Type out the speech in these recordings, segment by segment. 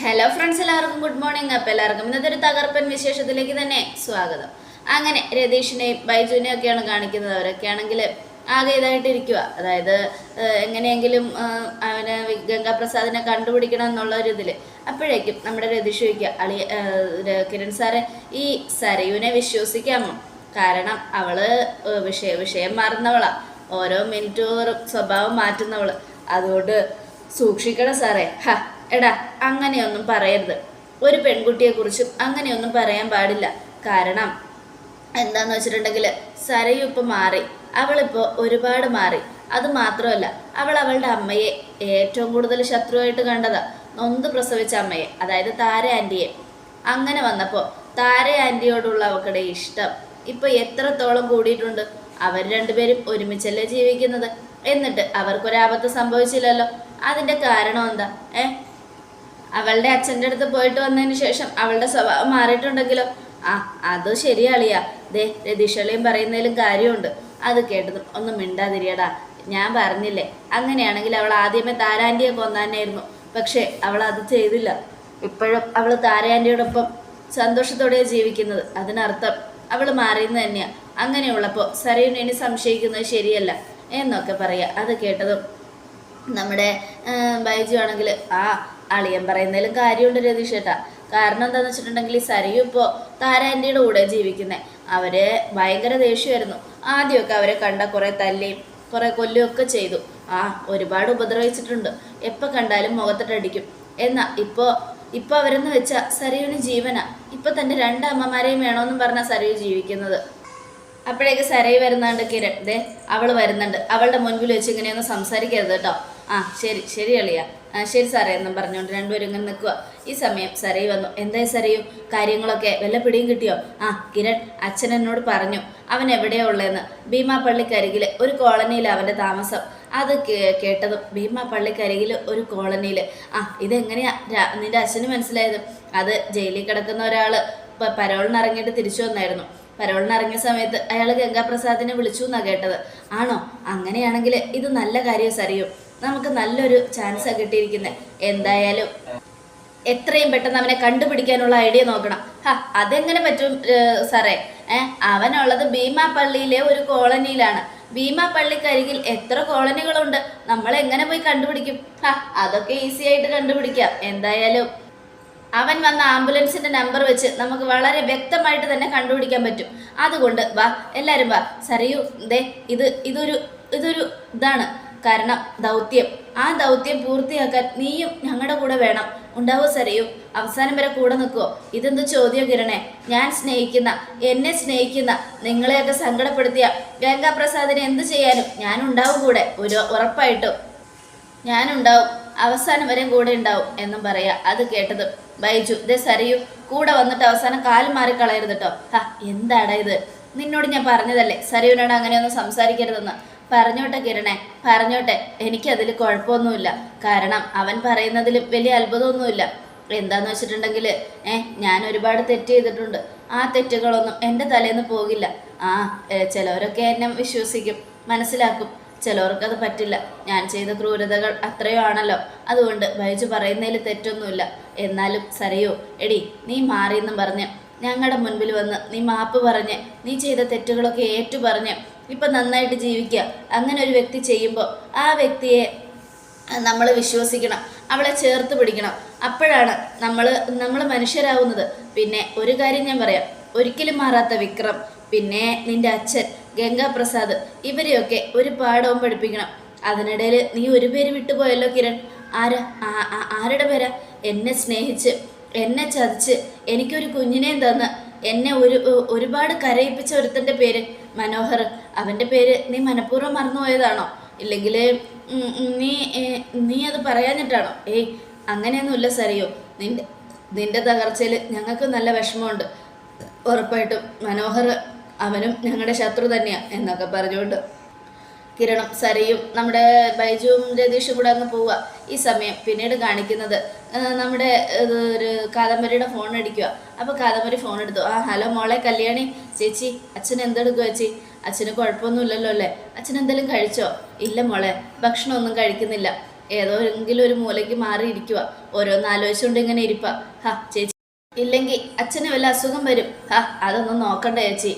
Hello friends എല്ലാവർക്കും good morning അപ്പം എല്ലാവർക്കും ഇന്നത്തെ ഒരു തകർപ്പൻ വിശേഷത്തിലേക്ക് തന്നെ സ്വാഗതം. അങ്ങനെ രതീഷിനെയും ബൈജുവിനെയും ഒക്കെയാണ് കാണിക്കുന്നത്. അവരൊക്കെ ആണെങ്കിൽ ആകെ ഇതായിട്ടിരിക്കുക അതായത് എങ്ങനെയെങ്കിലും അവനെ ഗംഗാപ്രസാദിനെ കണ്ടുപിടിക്കണം എന്നുള്ള ഒരു ഇതിൽ അപ്പോഴേക്കും നമ്മുടെ രതീഷ് ചോദിക്കുക അളി കിരൺ സാറെ ഈ സരയുവിനെ വിശ്വസിക്കാമോ? കാരണം അവൾ വിഷയ വിഷയം മാറുന്നവളാ. ഓരോ മിനിറ്റോറും സ്വഭാവം മാറ്റുന്നവൾ. അതുകൊണ്ട് സൂക്ഷിക്കണം സാറേ. ഹ എടാ അങ്ങനെയൊന്നും പറയരുത്. ഒരു പെൺകുട്ടിയെക്കുറിച്ചും അങ്ങനെയൊന്നും പറയാൻ പാടില്ല. കാരണം എന്താന്ന് വെച്ചിട്ടുണ്ടെങ്കിൽ സരയു ഇപ്പം മാറി. അവളിപ്പോൾ ഒരുപാട് മാറി. അത് മാത്രമല്ല അവൾ അവളുടെ അമ്മയെ ഏറ്റവും കൂടുതൽ ശത്രുവായിട്ട് കണ്ടതാ. നൊന്ത് പ്രസവിച്ച അമ്മയെ അതായത് താര ആന്റിയെ അങ്ങനെ വന്നപ്പോൾ താര ആന്റിയോടുള്ള അവക്കടെ ഇഷ്ടം. ഇപ്പൊ എത്രത്തോളം കൂടിയിട്ടുണ്ട്. അവർ രണ്ടുപേരും ഒരുമിച്ചല്ലേ ജീവിക്കുന്നത്? എന്നിട്ട് അവർക്കൊരാപത്ത് സംഭവിച്ചില്ലല്ലോ. അതിന്റെ കാരണം എന്താ? ഏ? അവളുടെ അച്ഛന്റെ അടുത്ത് പോയിട്ട് വന്നതിന് ശേഷം അവളുടെ സ്വഭാവം മാറിയിട്ടുണ്ടെങ്കിലോ? ആ അത് ശരിയാളിയാ. ദേ രതീഷളിയും പറയുന്നതിലും കാര്യമുണ്ട്. അത് കേട്ടത് ഒന്നും മിണ്ടാതിരിയടാ. ഞാൻ പറഞ്ഞില്ലേ അങ്ങനെയാണെങ്കിൽ അവൾ ആദ്യമേ താരാന്റിയെ കൊന്നാനായിരുന്നു. പക്ഷേ അവൾ അത് ചെയ്തില്ല. ഇപ്പോഴും അവൾ താരാന്റിയോടൊപ്പം സന്തോഷത്തോടെ ജീവിക്കുന്നത്. അതിനർത്ഥം അവൾ മാറിയെന്ന് തന്നെയാണ് അങ്ങനെയുള്ളപ്പോൾ സരയുനെ ഇനി സംശയിക്കുന്നത് ശരിയല്ല എന്നൊക്കെ പറയുക അത് കേട്ടതും നമ്മുടെ ബൈജു ആണെങ്കിൽ ആ അളിയൻ പറയുന്നതിലും കാര്യമുണ്ട് രതീഷ് ചേട്ടാ കാരണം എന്താണെന്ന് വെച്ചിട്ടുണ്ടെങ്കിൽ സരയു ഇപ്പോൾ താരാന്റിയുടെ കൂടെ ജീവിക്കുന്നത് അവർ ഭയങ്കര ദേഷ്യമായിരുന്നു. ആദ്യമൊക്കെ അവരെ കണ്ട കുറേ തല്ലിയും കുറേ കൊല്ലുകയൊക്കെ ചെയ്തു. ആ ഒരുപാട് ഉപദ്രവിച്ചിട്ടുണ്ട്. എപ്പോൾ കണ്ടാലും മുഖത്തിട്ടടിക്കും എന്നാ ഇപ്പോൾ ഇപ്പോൾ അവരെന്ന് വെച്ചാൽ സരയുവിന് ജീവനാ. ഇപ്പോൾ തന്റെ രണ്ട് അമ്മമാരെയും വേണമെന്നും പറഞ്ഞാൽ സരയു ജീവിക്കുന്നത്. അപ്പോഴേക്ക് സരയു വരുന്നുണ്ട് കിരൺ. ദേ അവൾ വരുന്നുണ്ട്. അവളുടെ മുൻപിൽ വെച്ച് ഇങ്ങനെയൊന്നും സംസാരിക്കരുത് കേട്ടോ. ആ ശരി ശരി അളിയ. ആ ശരി സാറേ എന്നും പറഞ്ഞുകൊണ്ട് രണ്ടുപേരും ഇങ്ങനെ നിൽക്കുക. ഈ സമയം സരയി വന്നു. എന്തായി സരയു? കാര്യങ്ങളൊക്കെ വല്ല പിടിയും കിട്ടിയോ? ആ കിരൺ അച്ഛൻ എന്നോട് പറഞ്ഞു. അവൻ എവിടെയാ ഉള്ളതെന്ന്. ഭീമാ പള്ളിക്കരികിൽ ഒരു കോളനിയിൽ അവന്റെ താമസം. അത് കേട്ടതും ഭീമാ പള്ളിക്കരികിൽ ഒരു കോളനിയിൽ ആ ഇതെങ്ങനെയാ നിന്റെ അച്ഛന് മനസ്സിലായത്? അത് ജയിലിൽ കിടക്കുന്ന ഒരാൾ പരോളിന് ഇറങ്ങിയിട്ട് തിരിച്ചു വന്നായിരുന്നു. പരോളിന് ഇറങ്ങിയ സമയത്ത് അയാൾ ഗംഗാപ്രസാദിനെ വിളിച്ചു എന്നാണ് കേട്ടത്. ആണോ? അങ്ങനെയാണെങ്കിൽ ഇത് നല്ല കാര്യം സറിയും നമുക്ക് നല്ലൊരു ചാൻസാണ് കിട്ടിയിരിക്കുന്നത് എന്തായാലും എത്രയും പെട്ടെന്ന് അവനെ കണ്ടുപിടിക്കാനുള്ള ഐഡിയ നോക്കണം. ഹാ അതെങ്ങനെ പറ്റും സാറേ? ഏ അവനുള്ളത് ഭീമാപ്പള്ളിയിലെ ഒരു കോളനിയിലാണ്. ഭീമാപ്പള്ളിക്കരികിൽ എത്ര കോളനികളുണ്ട്? നമ്മൾ എങ്ങനെ പോയി കണ്ടുപിടിക്കും? ഹാ അതൊക്കെ ഈസി ആയിട്ട് കണ്ടുപിടിക്കാം. എന്തായാലും അവൻ വന്ന ആംബുലൻസിന്റെ നമ്പർ വെച്ച് നമുക്ക് വളരെ വ്യക്തമായിട്ട് തന്നെ കണ്ടുപിടിക്കാൻ പറ്റും. അതുകൊണ്ട് വാ എല്ലാരും വാ. സറിയൂ ദേ ഇത് ഇതൊരു ഇതൊരു ഇതാണ്. കാരണം ദൗത്യം. ആ ദൗത്യം പൂർത്തിയാക്കാൻ നീയും ഞങ്ങളുടെ കൂടെ വേണം. ഉണ്ടാവോ സരയും? അവസാനം വരെ കൂടെ നിൽക്കുമോ ഇതെന്ത് ചോദ്യം കിരണേ? ഞാൻ സ്നേഹിക്കുന്ന എന്നെ സ്നേഹിക്കുന്ന നിങ്ങളെയൊക്കെ സങ്കടപ്പെടുത്തിയ ഗംഗാപ്രസാദിനെ എന്ത് ചെയ്യാനും ഞാൻ ഉണ്ടാവും കൂടെ. ഒരു ഉറപ്പായിട്ടും ഞാനുണ്ടാവും. അവസാനം വരെയും കൂടെ ഉണ്ടാവും എന്നും പറയാ. അത് കേട്ടത് ബൈജു. ദേ സരയു കൂടെ വന്നിട്ട് അവസാനം കാൽ മാറി കളയരുത് കേട്ടോ ഹാ എന്താടാ ഇത്? നിന്നോട് ഞാൻ പറഞ്ഞതല്ലേ? സരയുനോട് അങ്ങനെയൊന്നും സംസാരിക്കരുതെന്ന്. പറഞ്ഞോട്ടെ കിരണേ പറഞ്ഞോട്ടെ. എനിക്കതിൽ കുഴപ്പമൊന്നുമില്ല. കാരണം അവൻ പറയുന്നതിലും വലിയ അത്ഭുതമൊന്നുമില്ല. എന്താന്ന് വെച്ചിട്ടുണ്ടെങ്കിൽ ഏ ഞാൻ ഒരുപാട് തെറ്റ് ചെയ്തിട്ടുണ്ട്. ആ തെറ്റുകളൊന്നും എന്റെ തലേന്ന് പോകില്ല. ആ ചിലവരൊക്കെ എന്നെ വിശ്വസിക്കും മനസ്സിലാക്കും. ചിലവർക്കത് പറ്റില്ല. ഞാൻ ചെയ്ത ക്രൂരതകൾ അത്രയോ ആണല്ലോ അതുകൊണ്ട് ബൈജു പറയുന്നതിൽ തെറ്റൊന്നുമില്ല. എന്നാലും സരയോ എടി നീ മാറിയെന്നും പറഞ്ഞ്. ഞങ്ങളുടെ മുൻപിൽ വന്ന് നീ മാപ്പ് പറഞ്ഞ് നീ ചെയ്ത തെറ്റുകളൊക്കെ ഏറ്റു പറഞ്ഞ് ഇപ്പം നന്നായിട്ട് ജീവിക്കുക. അങ്ങനെ ഒരു വ്യക്തി ചെയ്യുമ്പോൾ ആ വ്യക്തിയെ നമ്മൾ വിശ്വസിക്കണം. അവളെ ചേർത്ത് പിടിക്കണം. അപ്പോഴാണ് നമ്മൾ നമ്മൾ മനുഷ്യരാവുന്നത്. പിന്നെ ഒരു കാര്യം ഞാൻ പറയാം. ഒരിക്കലും മാറാത്ത വിക്രം പിന്നെ നിന്റെ അച്ഛൻ ഗംഗാപ്രസാദ് ഇവരെയൊക്കെ ഒരു പാഠവും പഠിപ്പിക്കണം. അതിനിടയിൽ നീ ഒരു പേര് വിട്ടുപോയല്ലോ കിരൺ. ആരാ? ആരുടെ പേരാ? എന്നെ സ്നേഹിച്ച് എന്നെ ചതിച്ച് എനിക്കൊരു കുഞ്ഞിനെയും തന്ന് എന്നെ ഒരു ഒരുപാട് കരയിപ്പിച്ച ഒരുത്തന്റെ പേര് മനോഹർ. അവന്റെ പേര് നീ മനഃപൂർവം മറന്നുപോയതാണോ ഇല്ലെങ്കിൽ നീ നീ അത് പറയാഞ്ഞിട്ടാണോ? ഏയ് അങ്ങനെയൊന്നുമില്ല സറിയോ നിന്റെ നിന്റെ തകർച്ചയിൽ ഞങ്ങൾക്ക് നല്ല വിഷമമുണ്ട്. ഉറപ്പായിട്ടും മനോഹർ അവനും ഞങ്ങളുടെ ശത്രു തന്നെയാണ് എന്നൊക്കെ പറഞ്ഞുകൊണ്ട് കിരണും സരയും നമ്മുടെ ബൈജുവും രതീഷും കൂടെ അങ്ങ് പോവുക ഈ സമയം പിന്നീട് കാണിക്കുന്നത്. നമ്മുടെ ഒരു കാദംബരിയുടെ ഫോൺ അടിക്കുക. അപ്പോൾ കാദംബരി ഫോൺ എടുത്തു. ആ ഹലോ മോളെ കല്യാണി. ചേച്ചി അച്ഛൻ എന്തെടുക്കുക ചേച്ചി? അച്ഛന് കുഴപ്പമൊന്നുമില്ലല്ലോ അല്ലേ? അച്ഛൻ എന്തെങ്കിലും കഴിച്ചോ? ഇല്ല മോളെ ഭക്ഷണമൊന്നും കഴിക്കുന്നില്ല. ഏതോ എങ്കിലും ഒരു മൂലയ്ക്ക് മാറിയിരിക്കുക ഓരോന്ന് ആലോചിച്ചുകൊണ്ട് ഇങ്ങനെ ഇരിപ്പ. ഹാ ചേച്ചി. ഇല്ലെങ്കിൽ അച്ഛന് വല്ല അസുഖം വരും. ഹാ അതൊന്നും നോക്കണ്ട ചേച്ചി.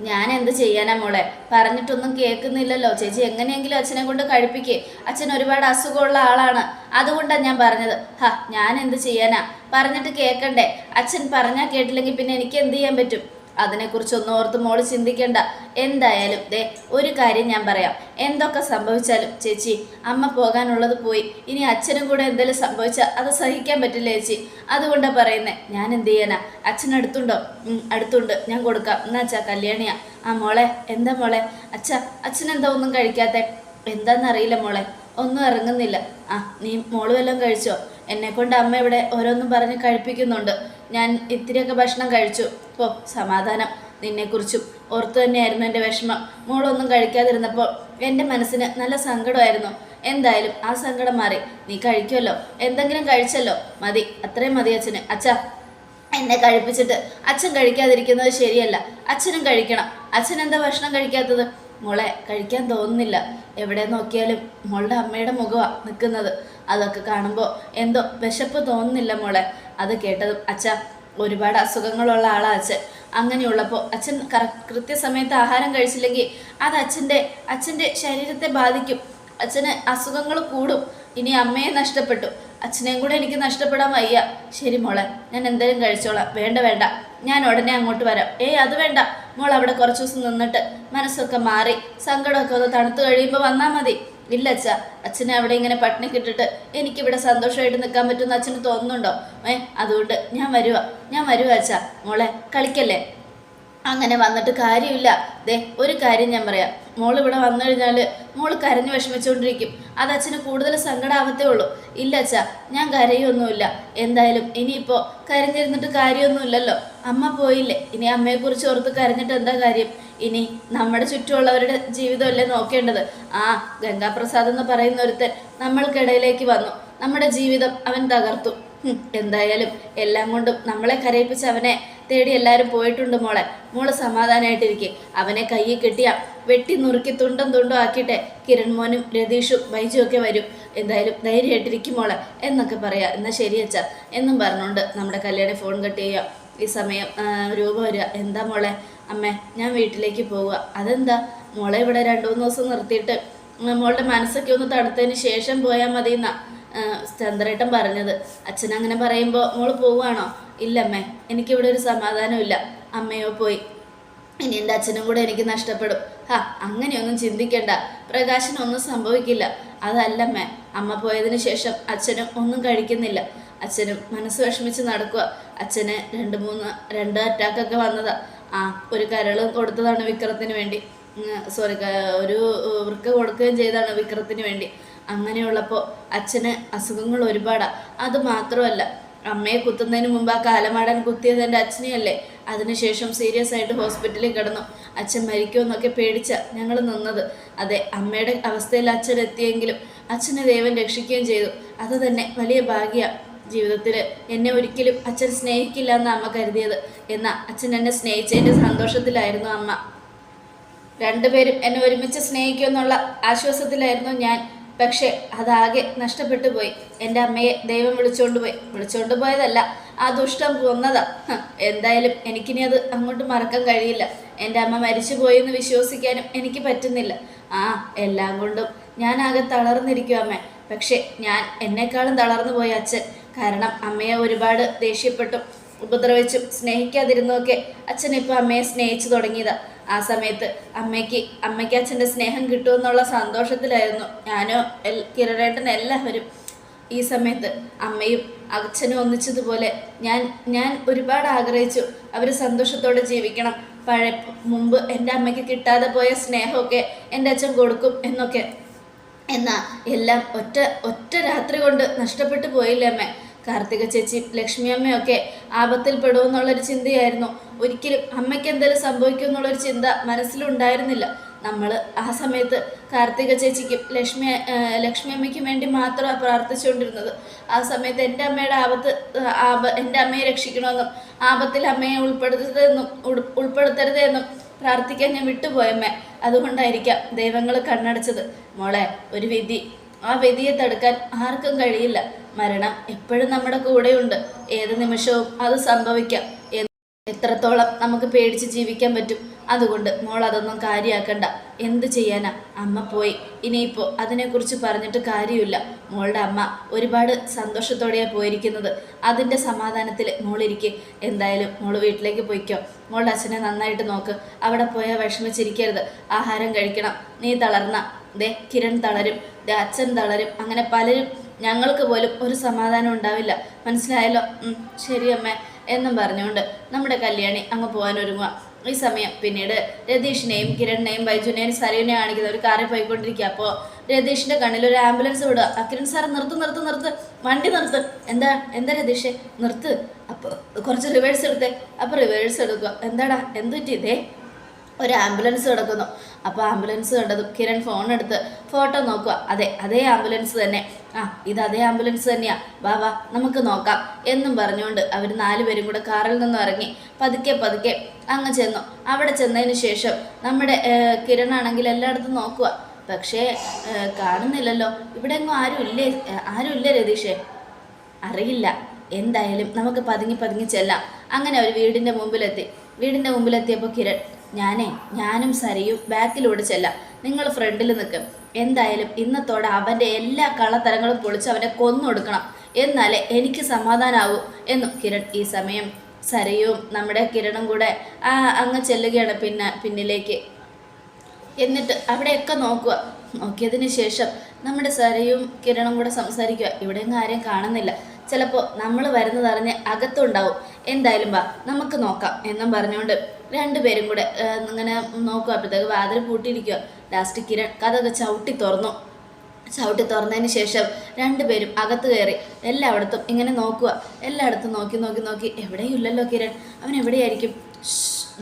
ഞാൻ എന്ത് ചെയ്യാനാ മോളെ? പറഞ്ഞിട്ടൊന്നും കേൾക്കുന്നില്ലല്ലോ. ചേച്ചി എങ്ങനെയെങ്കിലും അച്ഛനെ കൊണ്ട് കഴിപ്പിക്കേ. അച്ഛൻ ഒരുപാട് അസുഖമുള്ള ആളാണ്. അതുകൊണ്ടാണ് ഞാൻ പറഞ്ഞത്. ഹാ ഞാൻ എന്ത് ചെയ്യാനാ? പറഞ്ഞിട്ട് കേൾക്കണ്ടേ. അച്ഛൻ പറഞ്ഞാൽ കേട്ടില്ലെങ്കിൽ പിന്നെ എനിക്ക് എന്ത് ചെയ്യാൻ പറ്റും? അതിനെക്കുറിച്ചൊന്നും ഓർത്ത് മോൾ ചിന്തിക്കേണ്ട. എന്തായാലും ദേ ഒരു കാര്യം ഞാൻ പറയാം. എന്തൊക്കെ സംഭവിച്ചാലും ചേച്ചി അമ്മ പോകാനുള്ളത് പോയി. ഇനി അച്ഛനും കൂടെ എന്തെങ്കിലും സംഭവിച്ചാൽ അത് സഹിക്കാൻ പറ്റില്ല ചേച്ചി? അതുകൊണ്ടാണ് പറയുന്നത് ഞാൻ എന്ത് ചെയ്യാനാ? അച്ഛൻ അടുത്തുണ്ടോ? അടുത്തുണ്ട്. ഞാൻ കൊടുക്കാം. എന്നാ അച്ഛാ കല്യാണിയാ. ആ മോളെ എന്താ മോളെ? അച്ഛ അച്ഛനെന്താ ഒന്നും കഴിക്കാത്തെ? എന്താന്നറിയില്ല മോളെ. ഒന്നും ഇറങ്ങുന്നില്ല. ആ നീ മോൾ വല്ലതും കഴിച്ചോ? എന്നെ കൊണ്ട് അമ്മ ഇവിടെ ഓരോന്നും പറഞ്ഞ് കഴിപ്പിക്കുന്നുണ്ട്. ഞാൻ ഇത്തിരിയൊക്കെ ഭക്ഷണം കഴിച്ചു. ഓ സമാധാനം. നിന്നെക്കുറിച്ചും ഓർത്തു തന്നെയായിരുന്നു എന്റെ വിഷമം. മോളൊന്നും കഴിക്കാതിരുന്നപ്പോൾ എന്റെ മനസ്സിന് നല്ല സങ്കടമായിരുന്നു. എന്തായാലും ആ സങ്കടം മാറി. നീ കഴിക്കുമല്ലോ. എന്തെങ്കിലും കഴിച്ചല്ലോ. മതി. അത്രയും മതി അച്ഛന്. അച്ഛാ എന്നെ കഴിപ്പിച്ചിട്ട് അച്ഛൻ കഴിക്കാതിരിക്കുന്നത് ശരിയല്ല. അച്ഛനും കഴിക്കണം. അച്ഛൻ എന്താ ഭക്ഷണം കഴിക്കാത്തത്? മോളെ കഴിക്കാൻ തോന്നുന്നില്ല. എവിടെ നോക്കിയാലും മോളുടെ അമ്മയുടെ മുഖമാണ് നിൽക്കുന്നത്. അതൊക്കെ കാണുമ്പോൾ എന്തോ വിശപ്പ് തോന്നുന്നില്ല മോളെ. അത് കേട്ടതും അച്ഛ ഒരുപാട് അസുഖങ്ങളുള്ള ആളാ അച്ഛൻ. അങ്ങനെയുള്ളപ്പോൾ അച്ഛൻ കറ കൃത്യസമയത്ത് ആഹാരം കഴിച്ചില്ലെങ്കിൽ അത് അച്ഛന്റെ അച്ഛന്റെ ശരീരത്തെ ബാധിക്കും. അച്ഛന് അസുഖങ്ങൾ കൂടും. ഇനി അമ്മയെ നഷ്ടപ്പെട്ടു. അച്ഛനെയും കൂടെ എനിക്ക് നഷ്ടപ്പെടാൻ വയ്യ. ശരി മോളെ ഞാൻ എന്തെങ്കിലും കഴിച്ചോളാം. വേണ്ട വേണ്ട. ഞാൻ ഉടനെ അങ്ങോട്ട് വരാം. ഏയ് അത് വേണ്ട. മോൾ അവിടെ കുറച്ച് ദിവസം നിന്നിട്ട് മനസ്സൊക്കെ മാറി. സങ്കടമൊക്കെ ഒന്ന് തണുത്ത് കഴിയുമ്പോൾ വന്നാൽ മതി. ഇല്ല അച്ഛ അച്ഛനെ അവിടെ ഇങ്ങനെ പട്ടിണി കിട്ടിട്ട് എനിക്കിവിടെ സന്തോഷമായിട്ട് നിൽക്കാൻ പറ്റുമെന്ന് അച്ഛന് തോന്നുന്നുണ്ടോ? ഏ അതുകൊണ്ട് ഞാൻ വരുവാ. ഞാൻ വരുവാ അച്ഛ. മോളെ കളിക്കല്ലേ? അങ്ങനെ വന്നിട്ട് കാര്യമില്ല. ദേ ഒരു കാര്യം ഞാൻ പറയാം. മോൾ ഇവിടെ വന്നു കഴിഞ്ഞാൽ മോൾ കരഞ്ഞു വിഷമിച്ചുകൊണ്ടിരിക്കും അത് അച്ഛന് കൂടുതൽ സങ്കടാവത്തേ ഉള്ളൂ. ഇല്ല അച്ഛാ ഞാൻ കരയൊന്നുമില്ല. എന്തായാലും ഇനിയിപ്പോൾ കരഞ്ഞിരുന്നിട്ട് കാര്യമൊന്നുമില്ലല്ലോ. അമ്മ പോയില്ലേ? ഇനി അമ്മയെക്കുറിച്ച് ഓർത്ത് കരഞ്ഞിട്ട് എന്താ കാര്യം? ഇനി നമ്മുടെ ചുറ്റുമുള്ളവരുടെ ജീവിതമല്ലേ നോക്കേണ്ടത്? ആ ഗംഗാപ്രസാദ് എന്ന് പറയുന്ന ഒരുത്തൻ നമ്മൾക്കിടയിലേക്ക് വന്നു. നമ്മുടെ ജീവിതം അവൻ തകർത്തു. എന്തായാലും എല്ലാം കൊണ്ടും നമ്മളെ കരയിപ്പിച്ച് അവനെ തേടി എല്ലാവരും പോയിട്ടുണ്ട് മോളെ. മോൾ സമാധാനമായിട്ടിരിക്കും അവനെ കയ്യിൽ കെട്ടിയ വെട്ടി നുറുക്കി തുണ്ടും തുണ്ടും ആക്കിയിട്ട് കിരൺ മോനും രതീഷും ബൈജും ഒക്കെ വരും. എന്തായാലും ധൈര്യമായിട്ടിരിക്കും മോളെ എന്നൊക്കെ പറയാ. എന്നാൽ ശരി അച്ഛാ. എന്നും പറഞ്ഞുകൊണ്ട് നമ്മുടെ കല്യാണി ഫോൺ കട്ട് ചെയ്യുക ഈ സമയം രൂപ വരിക. എന്താ മോളെ? അമ്മേ ഞാൻ വീട്ടിലേക്ക് പോവുക. അതെന്താ? മോളെ ഇവിടെ രണ്ട് മൂന്ന് ദിവസം നിർത്തിയിട്ട് മോളുടെ മനസ്സൊക്കെ ഒന്ന് തണുത്തതിന് ശേഷം പോയാൽ മതി എന്നാ ചന്ദ്രേട്ടൻ പറഞ്ഞത്. അച്ഛൻ അങ്ങനെ പറയുമ്പോൾ മോൾ പോവുകയാണോ? ഇല്ലമ്മേ എനിക്കിവിടെ ഒരു സമാധാനമില്ല അമ്മയോ പോയി. ഇനി എന്റെ അച്ഛനും കൂടെ എനിക്ക് നഷ്ടപ്പെടും. ഹാ അങ്ങനെയൊന്നും ചിന്തിക്കേണ്ട. പ്രകാശനൊന്നും സംഭവിക്കില്ല. അതല്ലമ്മേ അമ്മ പോയതിന് ശേഷം അച്ഛനും ഒന്നും കഴിക്കുന്നില്ല. അച്ഛനും മനസ്സ് വിഷമിച്ച് നടക്കുക അച്ഛന് രണ്ട് മൂന്ന് രണ്ട് അറ്റാക്കൊക്കെ വന്നതാ. ആ ഒരു കരൾ കൊടുത്തതാണ് വിക്രത്തിന് വേണ്ടി. സോറി ഒരു വൃക്ക കൊടുക്കുകയും ചെയ്തതാണ് വിക്രത്തിന് വേണ്ടി. അങ്ങനെയുള്ളപ്പോൾ അച്ഛന് അസുഖങ്ങൾ ഒരുപാടാണ് അത് മാത്രമല്ല അമ്മയെ കുത്തുന്നതിന് മുമ്പ് ആ കാലമാടൻ കുത്തിയത് എന്റെ അച്ഛനെയല്ലേ? അതിനുശേഷം സീരിയസ് ആയിട്ട് ഹോസ്പിറ്റലിൽ കിടന്നു. അച്ഛൻ മരിക്കുമെന്നൊക്കെ പേടിച്ച ഞങ്ങൾ നിന്നത്. അതെ അമ്മയുടെ അവസ്ഥയിൽ അച്ഛൻ എത്തിയെങ്കിലും അച്ഛനെ ദൈവം രക്ഷിക്കുകയും ചെയ്തു. അത് തന്നെ വലിയ ഭാഗ്യ. ജീവിതത്തിൽ എന്നെ ഒരിക്കലും അച്ഛൻ സ്നേഹിക്കില്ല എന്ന് അമ്മ കരുതിയത്. എന്നാൽ അച്ഛൻ എന്നെ സ്നേഹിച്ചതിന്റെ സന്തോഷത്തിലായിരുന്നു അമ്മ. രണ്ടുപേരും എന്നെ ഒരുമിച്ച് സ്നേഹിക്കുമെന്നുള്ള ആശ്വാസത്തിലായിരുന്നു ഞാൻ. പക്ഷേ അതാകെ നഷ്ടപ്പെട്ടു പോയി. എന്റെ അമ്മയെ ദൈവം വിളിച്ചുകൊണ്ട് പോയി. വിളിച്ചുകൊണ്ട് പോയതല്ല ആ ദുഷ്ടം കൊന്നതാ. എന്തായാലും എനിക്കിനി അത് അങ്ങോട്ട് മറക്കാൻ കഴിയില്ല. എന്റെ അമ്മ മരിച്ചു പോയി എന്ന് വിശ്വസിക്കാനും എനിക്ക് പറ്റുന്നില്ല. ആ എല്ലാം കൊണ്ടും ഞാൻ ആകെ തളർന്നിരിക്കും അമ്മ. പക്ഷേ ഞാൻ എന്നെക്കാളും തളർന്നു പോയ അച്ഛൻ. കാരണം അമ്മയെ ഒരുപാട് ദേഷ്യപ്പെട്ടും ഉപദ്രവിച്ചും സ്നേഹിക്കാതിരുന്നൊക്കെ അച്ഛൻ ഇപ്പോൾ അമ്മയെ സ്നേഹിച്ചു തുടങ്ങിയതാ. ആ സമയത്ത് അമ്മയ്ക്ക് അമ്മയ്ക്ക് അച്ഛന്റെ സ്നേഹം കിട്ടുമെന്നുള്ള സന്തോഷത്തിലായിരുന്നു. ഞാനോ എൽ കിരണേട്ടൻ എല്ലാവരും ഈ സമയത്ത് അമ്മയും അച്ഛനും ഒന്നിച്ചതുപോലെ ഞാൻ ഞാൻ ഒരുപാട് ആഗ്രഹിച്ചു അവർ സന്തോഷത്തോടെ ജീവിക്കണം. പഴയ മുമ്പ് എന്റെ അമ്മയ്ക്ക് കിട്ടാതെ പോയ സ്നേഹമൊക്കെ എന്റെ അച്ഛൻ കൊടുക്കും എന്നൊക്കെ. എന്നാൽ എല്ലാം ഒറ്റ ഒറ്റ രാത്രി കൊണ്ട് നഷ്ടപ്പെട്ടു പോയില്ലേ അമ്മ? കാർത്തിക ചേച്ചി ലക്ഷ്മി അമ്മയൊക്കെ ആപത്തിൽ പെടുമെന്നുള്ളൊരു ചിന്തയായിരുന്നു. ഒരിക്കലും അമ്മയ്ക്ക് എന്തെങ്കിലും സംഭവിക്കും എന്നുള്ളൊരു ചിന്ത മനസ്സിലുണ്ടായിരുന്നില്ല. നമ്മൾ ആ സമയത്ത് കാർത്തിക ചേച്ചിക്കും ലക്ഷ്മി ലക്ഷ്മി അമ്മയ്ക്കും വേണ്ടി മാത്രമാണ് പ്രാർത്ഥിച്ചുകൊണ്ടിരുന്നത്. ആ സമയത്ത് എന്റെ അമ്മയുടെ ആപത്ത് ആപ എന്റെ അമ്മയെ രക്ഷിക്കണമെന്നും ആപത്തിൽ അമ്മയെ ഉൾപ്പെടുത്തരുതെന്നും ഉൾ- ഉൾപ്പെടുത്തരുതെന്നും പ്രാർത്ഥിക്കാൻ ഞാൻ വിട്ടുപോയമ്മേ. അതുകൊണ്ടായിരിക്കാം ദൈവങ്ങൾ കണ്ണടച്ചത്. മോളെ ഒരു വിധി ആ വിധിയെ തടുക്കാൻ ആർക്കും കഴിയില്ല. മരണം എപ്പോഴും നമ്മുടെ കൂടെയുണ്ട്. ഏത് നിമിഷവും അത് സംഭവിക്കാം. എത്രത്തോളം നമുക്ക് പേടിച്ച് ജീവിക്കാൻ പറ്റും. അതുകൊണ്ട് മോൾ അതൊന്നും കാര്യമാക്കണ്ട എന്ത് ചെയ്യാനാ? അമ്മ പോയി. ഇനിയിപ്പോൾ അതിനെക്കുറിച്ച് പറഞ്ഞിട്ട് കാര്യമില്ല. മോളുടെ അമ്മ ഒരുപാട് സന്തോഷത്തോടെയാണ് പോയിരിക്കുന്നത്. അതിന്റെ സമാധാനത്തിൽ മോളിരിക്കെ എന്തായാലും മോൾ വീട്ടിലേക്ക് പോയിക്കോ. മോളുടെ അച്ഛനെ നന്നായിട്ട് നോക്ക്. അവിടെ പോയാൽ വിഷമിച്ചിരിക്കരുത്. ആഹാരം കഴിക്കണം. നീ തളർന്ന. ദേ കിരൺ തളരും. അച്ഛൻ തളരും. അങ്ങനെ പലരും ഞങ്ങൾക്ക് പോലും ഒരു സമാധാനം ഉണ്ടാവില്ല. മനസ്സിലായല്ലോ? ശരി അമ്മേ എന്നും പറഞ്ഞുകൊണ്ട് നമ്മുടെ കല്യാണി അങ്ങ് പോകാൻ ഒരുങ്ങുക ഈ സമയം പിന്നീട് രതീഷിനെയും കിരണിനെയും ബൈജുനെയും സരുവിനെയും കാണിക്കുന്ന ഒരു കാറിൽ പോയിക്കൊണ്ടിരിക്കുക അപ്പോൾ രതീഷിന്റെ കണ്ണിൽ ഒരു ആംബുലൻസ് വിടുക ആ കിരൺ സാർ നിർത്ത് നിർത്ത് നിർത്ത്. വണ്ടി നിർത്ത്. എന്താ എന്താ രതീഷെ? നിർത്ത്. അപ്പോൾ കുറച്ച് റിവേഴ്സ് എടുത്തേ. അപ്പോൾ റിവേഴ്സ് എടുക്കുക. എന്താടാ എന്തുറ്റി ഇതേ ഒരു ആംബുലൻസ് കിടക്കുന്നു. അപ്പോൾ ആംബുലൻസ് കണ്ടതും കിരൺ ഫോൺ എടുത്ത് ഫോട്ടോ നോക്കുക. അതെ അതേ ആംബുലൻസ് തന്നെ. ആ ഇത് അതേ ആംബുലൻസ് തന്നെയാ. വാ വാ നമുക്ക് നോക്കാം എന്നും പറഞ്ഞുകൊണ്ട് അവർ നാലുപേരും കൂടെ കാറിൽ നിന്നും ഇറങ്ങി പതുക്കെ പതുക്കെ അങ്ങ് ചെന്നു. അവിടെ ചെന്നതിന് ശേഷം നമ്മുടെ കിരൺ ആണെങ്കിൽ എല്ലായിടത്തും നോക്കുക. പക്ഷേ കാണുന്നില്ലല്ലോ. ഇവിടെ എങ്ങും ആരും ഇല്ലേ ആരും ഇല്ല രതീഷേ? അറിയില്ല. എന്തായാലും നമുക്ക് പതുങ്ങി പതുങ്ങി ചെല്ലാം. അങ്ങനെ അവർ വീടിന്റെ മുമ്പിലെത്തി. വീടിന്റെ മുമ്പിലെത്തിയപ്പോൾ കിരൺ ഞാനേ ഞാനും സരയും ബാക്കിലൂടെ ചെല്ലാം. നിങ്ങൾ ഫ്രണ്ടിൽ നിൽക്കും. എന്തായാലും ഇന്നത്തോടെ അവന്റെ എല്ലാ കള്ളത്തരങ്ങളും പൊളിച്ച് അവനെ കൊന്നൊടുക്കണം. എന്നാലേ എനിക്ക് സമാധാനാവൂ എന്നു കിരൺ ഈ സമയം സരയും നമ്മുടെ കിരണും കൂടെ ആ അങ്ങ് ചെല്ലുകയാണ് പിന്നെ പിന്നിലേക്ക്. എന്നിട്ട് അവിടെയൊക്കെ നോക്കുക. നോക്കിയതിന് ശേഷം നമ്മുടെ സരയും കിരണും കൂടെ സംസാരിക്കുക. ഇവിടെയൊന്നും ആരെയും കാണുന്നില്ല. ചിലപ്പോൾ നമ്മൾ വരുന്നതറിഞ്ഞ് അകത്തുണ്ടാവും. എന്തായാലും വാ നമുക്ക് നോക്കാം എന്നും പറഞ്ഞുകൊണ്ട് രണ്ടുപേരും കൂടെ ഇങ്ങനെ നോക്കുക അപ്പോഴത്തേക്ക് വാതിൽ പൂട്ടിയിരിക്കുക ലാസ്റ്റ് കിരൺ കഥക ചവിട്ടി തുറന്നു. ചവിട്ടി തുറന്നതിന് ശേഷം രണ്ടുപേരും അകത്ത് കയറി എല്ലായിടത്തും ഇങ്ങനെ നോക്കുക എല്ലായിടത്തും നോക്കി നോക്കി നോക്കി എവിടെയും ഇല്ലല്ലോ കിരൺ? അവൻ എവിടെയായിരിക്കും?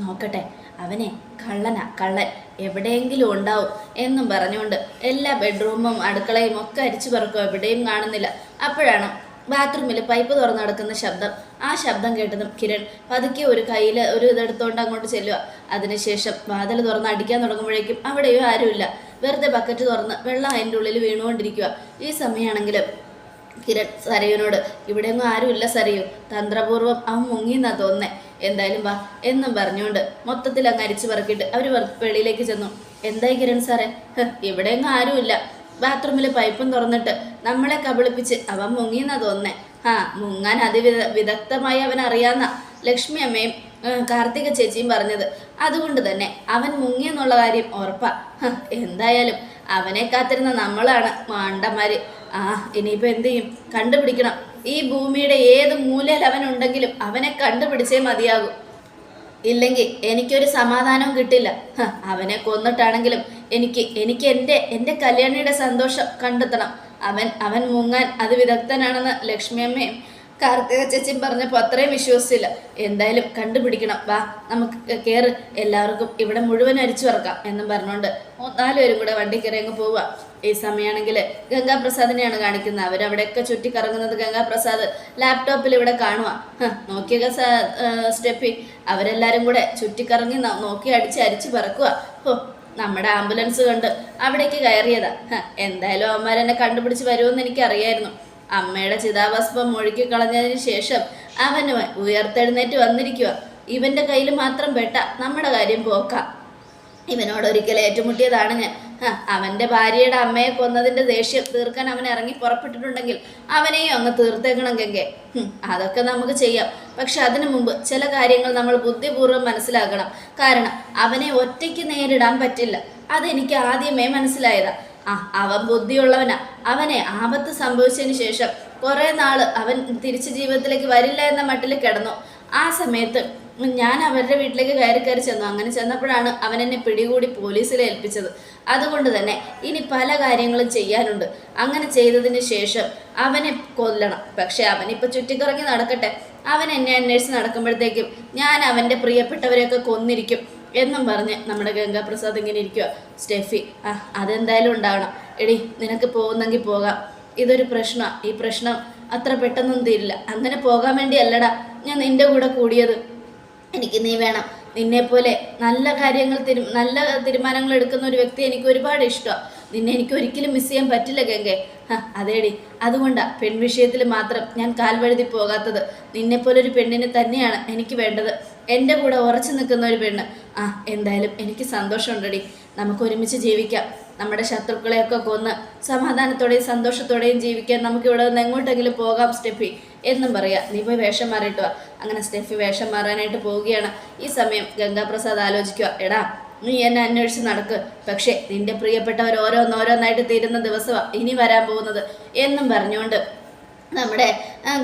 നോക്കട്ടെ. അവനെ കള്ളന കള്ളൻ. എവിടെയെങ്കിലും ഉണ്ടാവും എന്നും പറഞ്ഞുകൊണ്ട് എല്ലാ ബെഡ്റൂമും അടുക്കളയും ഒക്കെ അരിച്ചു പറക്കും എവിടെയും കാണുന്നില്ല. അപ്പോഴാണ് ബാത്റൂമിൽ പൈപ്പ് തുറന്നു നടക്കുന്ന ശബ്ദം. ആ ശബ്ദം കേട്ടതും കിരൺ പതുക്കെ ഒരു കയ്യിൽ ഒരു ഇതെടുത്തുകൊണ്ട് അങ്ങോട്ട് ചെല്ലുക. അതിനുശേഷം വാതിൽ തുറന്ന് അടിക്കാൻ തുടങ്ങുമ്പോഴേക്കും അവിടെയോ ആരുമില്ല. വെറുതെ ബക്കറ്റ് തുറന്ന് വെള്ളം അതിന്റെ ഉള്ളിൽ വീണുകൊണ്ടിരിക്കുക. ഈ സമയമാണെങ്കിലും കിരൺ സരയുനോട് ഇവിടെയൊന്നും ആരുമില്ല സരയു. തന്ത്രപൂർവം അവൻ മുങ്ങിന്നാ തോന്നേ എന്തായാലും വാ എന്നും പറഞ്ഞുകൊണ്ട് മൊത്തത്തിൽ അങ്ങ് അരിച്ചു പറക്കിയിട്ട് അവർ വെളിയിലേക്ക് ചെന്നു. എന്തായി കിരൺ സാറേ? "ഹ്, ഇവിടെയൊന്നും ആരുമില്ല. ബാത്റൂമിൽ പൈപ്പും തുറന്നിട്ട് നമ്മളെ കബളിപ്പിച്ച് അവൻ മുങ്ങിയെന്നാ തോന്നേ ആ മുങ്ങാൻ അതിവിദ വിദഗ്ധമായി അവൻ അറിയാന്ന ലക്ഷ്മി അമ്മയും കാർത്തിക ചേച്ചിയും പറഞ്ഞത്. അതുകൊണ്ട് തന്നെ അവൻ മുങ്ങിയെന്നുള്ള കാര്യം ഉറപ്പാ. എന്തായാലും അവനെ കാത്തിരുന്ന നമ്മളാണ് മാണ്ടന്മാര്. ആ ഇനിയിപ്പോ എന്ത് ചെയ്യും? കണ്ടുപിടിക്കണം. ഈ ഭൂമിയുടെ ഏത് മൂലയിൽ അവൻ ഉണ്ടെങ്കിലും അവനെ കണ്ടുപിടിച്ചേ മതിയാകൂ. ഇല്ലെങ്കിൽ എനിക്കൊരു സമാധാനവും കിട്ടില്ല. അവനെ കൊന്നിട്ടാണെങ്കിലും എനിക്ക് എനിക്ക് എന്റെ എന്റെ കല്യാണിയുടെ സന്തോഷം കണ്ടെത്തണം. അവൻ അവൻ മുങ്ങാൻ അത് വിദഗ്ധനാണെന്ന് ലക്ഷ്മിയമ്മയും കാർത്തിക ചേച്ചിയും പറഞ്ഞപ്പോൾ അത്രയും വിശ്വസിച്ചില്ല എന്തായാലും കണ്ടുപിടിക്കണം. വാ നമുക്ക് കയറ് എല്ലാവർക്കും ഇവിടെ മുഴുവൻ അരിച്ചു പറക്കാം എന്നും പറഞ്ഞുകൊണ്ട് നാലുപേരും കൂടെ വണ്ടി കയറി അങ്ങ് പോവുക ഈ സമയമാണെങ്കിൽ ഗംഗാപ്രസാദിനെയാണ് കാണിക്കുന്നത്. അവരവിടെയൊക്കെ ചുറ്റിക്കറങ്ങുന്നത് ഗംഗാപ്രസാദ് ലാപ്ടോപ്പിൽ ഇവിടെ കാണുക നോക്കിയൊക്കെ സ്റ്റെപ്പി. അവരെല്ലാവരും കൂടെ ചുറ്റിക്കറങ്ങി കറങ്ങി നോക്കി അടിച്ച് അരിച്ച് പറക്കുക ഓ നമ്മുടെ ആംബുലൻസ് കണ്ട് അവിടേക്ക് കയറിയതാ. എന്തായാലും അവന്മാരെന്നെ കണ്ടുപിടിച്ച് വരുമെന്ന് എനിക്കറിയായിരുന്നു. അമ്മയുടെ ചിതാഭസ്മം മുഴുക്കി കളഞ്ഞതിന് ശേഷം അവന് ഉയർത്തെഴുന്നേറ്റ് വന്നിരിക്കുക. ഇവന്റെ കയ്യിൽ മാത്രം പെട്ട നമ്മുടെ കാര്യം പോക്കാം. ഇവനോട് ഒരിക്കൽ ഏറ്റുമുട്ടിയതാണ് ഞാൻ. അവന്റെ ഭാര്യയുടെ അമ്മയെ കൊന്നതിന്റെ ദേഷ്യം തീർക്കാൻ അവൻ ഇറങ്ങി പുറപ്പെട്ടിട്ടുണ്ടെങ്കിൽ അവനെയും അങ്ങ് തീർത്തേക്കണം അതൊക്കെ നമുക്ക് ചെയ്യാം. പക്ഷെ അതിനു മുമ്പ് ചില കാര്യങ്ങൾ നമ്മൾ ബുദ്ധിപൂർവം മനസ്സിലാക്കണം. കാരണം അവനെ ഒറ്റയ്ക്ക് നേരിടാൻ പറ്റില്ല. അതെനിക്ക് ആദ്യമേ മനസ്സിലായതാ. ആ അവൻ ബുദ്ധിയുള്ളവനാ. അവനെ ആപത്ത് സംഭവിച്ചതിന് ശേഷം കുറെ നാൾ അവൻ തിരിച്ച് ജീവിതത്തിലേക്ക് വരില്ല എന്ന മട്ടിൽ കിടന്നു. ആ സമയത്ത് ഞാൻ അവരുടെ വീട്ടിലേക്ക് കയറി കയറി ചെന്നു. അങ്ങനെ ചെന്നപ്പോഴാണ് അവൻ എന്നെ പിടികൂടി പോലീസിൽ ഏൽപ്പിച്ചത്. അതുകൊണ്ട് തന്നെ ഇനി പല കാര്യങ്ങളും ചെയ്യാനുണ്ട്. അങ്ങനെ ചെയ്തതിന് ശേഷം അവനെ കൊല്ലണം. പക്ഷെ അവനിപ്പോൾ ചുറ്റിക്കറങ്ങി നടക്കട്ടെ. അവൻ എന്നെ അന്വേഷിച്ച് നടക്കുമ്പോഴത്തേക്കും ഞാൻ അവന്റെ പ്രിയപ്പെട്ടവരെയൊക്കെ കൊന്നിരിക്കും. എന്നും പറഞ്ഞ് നമ്മുടെ ഗംഗാപ്രസാദ് ഇങ്ങനെ ഇരിക്കുക സ്റ്റെഫി ആ അതെന്തായാലും ഉണ്ടാവണം. എടി നിനക്ക് പോകുന്നെങ്കിൽ പോകാം. ഇതൊരു പ്രശ്നമാണ് ഈ പ്രശ്നം അത്ര പെട്ടെന്നൊന്നും തീരില്ല. അങ്ങനെ പോകാൻ വേണ്ടി അല്ലടാ ഞാൻ നിന്റെ കൂടെ കൂടിയത്. എനിക്ക് നീ വേണം. നിന്നെപ്പോലെ നല്ല കാര്യങ്ങൾ തിരു നല്ല തീരുമാനങ്ങൾ എടുക്കുന്ന ഒരു വ്യക്തി എനിക്ക് ഒരുപാട് ഇഷ്ടമാണ് നിന്നെ എനിക്ക് ഒരിക്കലും മിസ് ചെയ്യാൻ പറ്റില്ല ഗംഗെ. അതേടി. അതുകൊണ്ടാ പെൺവിഷയത്തിൽ മാത്രം ഞാൻ കാൽവഴുതി പോകാത്തത്. നിന്നെപ്പോലൊരു പെണ്ണിനെ തന്നെയാണ് എനിക്ക് വേണ്ടത്. എന്റെ കൂടെ ഉറച്ചു നിൽക്കുന്ന ഒരു പെണ്ണ്. ആ എന്തായാലും എനിക്ക് സന്തോഷമുണ്ടടി. നമുക്ക് ഒരുമിച്ച് ജീവിക്കാം. നമ്മുടെ ശത്രുക്കളെയൊക്കെ കൊന്ന് സമാധാനത്തോടെയും സന്തോഷത്തോടെയും ജീവിക്കാൻ നമുക്ക് ഇവിടെ നിന്ന് എങ്ങോട്ടെങ്കിലും പോകാം സ്റ്റെഫി. എന്നും പറയാം. നീ പോയി വേഷം മാറിയിട്ട് വാ. അങ്ങനെ സ്റ്റെഫി വേഷം മാറാനായിട്ട് പോവുകയാണ്. ഈ സമയം ഗംഗാപ്രസാദ് ആലോചിക്കുക. എടാ നീ എന്നെ അന്വേഷിച്ച് നടക്ക്. പക്ഷേ നിന്റെ പ്രിയപ്പെട്ടവർ ഓരോന്നോരോന്നായിട്ട് തീരുന്ന ദിവസമാണ് ഇനി വരാൻ പോകുന്നത്. എന്നും പറഞ്ഞുകൊണ്ട് നമ്മുടെ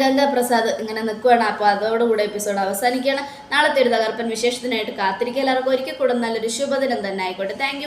ഗംഗാപ്രസാദ് ഇങ്ങനെ നിൽക്കുകയാണ് അപ്പോൾ അതോടുകൂടെ എപ്പിസോഡ് അവസാനിക്കുകയാണ്. നാളത്തെ ഒരു തകർപ്പൻ വിശേഷത്തിനായിട്ട് കാത്തിരിക്കുക. എല്ലാവർക്കും ഒരിക്കൽ കൂടെ നല്ലൊരു ശുഭദിനം തന്നെ ആയിക്കോട്ടെ. താങ്ക്